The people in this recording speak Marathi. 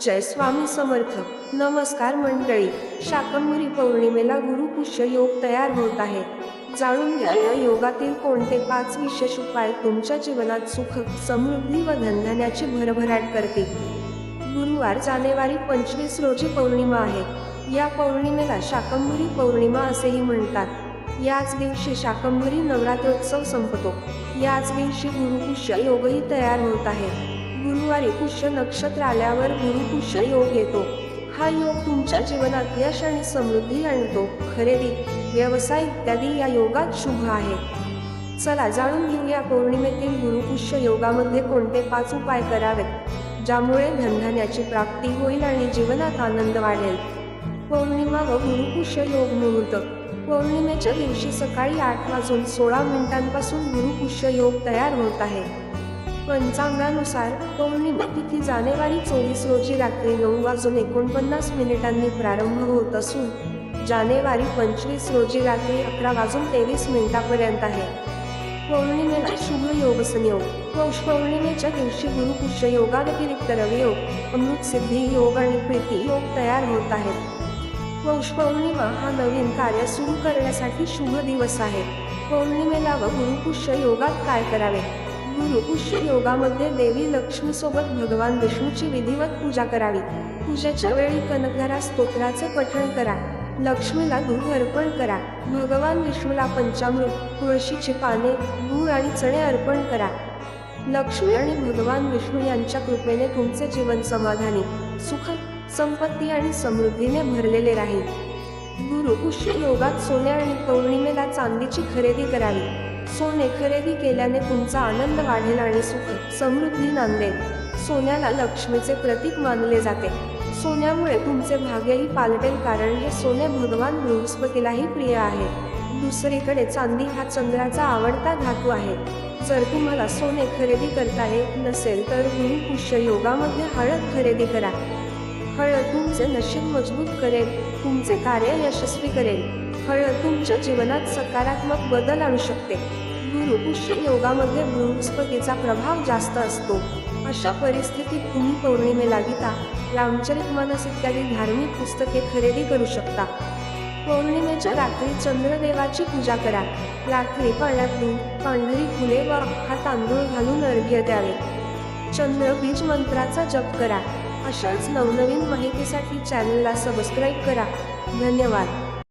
जय स्वामी समर्थ. नमस्कार मंडळी. शाकंभरी पौर्णिमेला गुरुपुष्य योग तयार होत आहे. जाणून घ्या या योगातील कोणते पाच विशेष उपाय तुमच्या जीवनात सुख समृद्धी व धनधान्याची भरभराट करते गुरुवार जानेवारी पंचवीस रोजी पौर्णिमा आहे. या पौर्णिमेला शाकंभरी पौर्णिमा असेही म्हणतात. याच दिवशी शाकंभरी नवरात्रोत्सव संपतो. याच दिवशी गुरुपुष्य योगही तयार होत आहे. गुरुवारी पुष्य नक्षत्र आल्यावर गुरुपुष्य योग येतो. हा योग तुमच्या जीवनात यश आणि समृद्धी आणतो. खरेदी व्यवसाय इत्यादी या योगात शुभ आहे. चला जाणून घेऊया पौर्णिमेतील गुरुपुष्य योगामध्ये कोणते पाच उपाय करावेत ज्यामुळे धनधान्याची प्राप्ती होईल आणि जीवनात आनंद वाढेल. पौर्णिमा व गुरुपुष्य योग मुहूर्त पौर्णिमेच्या दिवशी सकाळी आठ वाजून सोळा मिनिटांपासून गुरुपुष्य योग तयार होत आहे. पंचांगानुसार पौर्णिमा तिथी जानेवारी चोवीस रोजी रात्री नऊ वाजून एकोणपन्नास मिनिटांनी प्रारंभ होत असून जानेवारी पंचवीस रोजी रात्री अकरा वाजून तेवीस मिनिटापर्यंत आहे. पौर्णिमेला शुभ योग संयोग. पौष पौर्णिमेच्या दिवशी गुरुपुष्य योगाव्यतिरिक्त रवियोग अमृत सिद्धी योग आणि प्रीती योग तयार होत आहेत. पौष पौर्णिमा हा नवीन कार्य सुरू करण्यासाठी शुभ दिवस आहे. पौर्णिमेला व गुरुपुष्य योगात काय करावे? गुरुपुष्य योगामध्ये देवी लक्ष्मीसोबत भगवान विष्णूची विधिवत पूजा करावी. पूजेच्या वेळी कनकधारा स्तोत्राचे पठण करा. लक्ष्मीला दूध अर्पण करा. भगवान विष्णूला पंचामृत तुळशीची पाने गूळ आणि चणे अर्पण करा. लक्ष्मी आणि भगवान विष्णू यांच्या कृपेने तुमचे जीवन समाधानी सुख संपत्ती आणि समृद्धीने भरलेले राहील. गुरु गुरुपुष्य योगात सोने आणि पौर्णिमेला चांदीची खरेदी करावी. सोने खरेदी केल्याने तुमचा आनंद वाढेल आणि सुख समृद्धी नांदेल. सोन्याला लक्ष्मीचे प्रतीक मानले जाते. सोन्यामुळे तुमचे भाग्यही पालटेल कारण हे सोने भगवान बृहस्पतीलाही प्रिय आहे. दुसरीकडे चांदी हा चंद्राचा आवडता धातू आहे. जर तुम्हाला सोने खरेदी करता येत नसेल तर गुरुपुष्य योगामध्ये हळद खरेदी करा. हळद तुमचे नशीब मजबूत करेल तुमचे कार्य यशस्वी करेल. फळ तुमच्या जीवनात सकारात्मक बदल आणू शकते. गुरुपुष्य योगामध्ये बृहस्पतीचा प्रभाव जास्त असतो. अशा परिस्थितीत तुम्ही पौर्णिमेला गीता रामचरित मानस इत्यादी धार्मिक पुस्तके खरेदी करू शकता. पौर्णिमेच्या रात्री चंद्रदेवाची पूजा करा. रात्री पाण्यात दूध पांढरी फुले व हा तांदूळ घालून अर्घ्य द्यावे. चंद्र बीज मंत्राचा जप करा. अशाच नवनवीन माहितीसाठी चॅनलला सबस्क्राईब करा. धन्यवाद.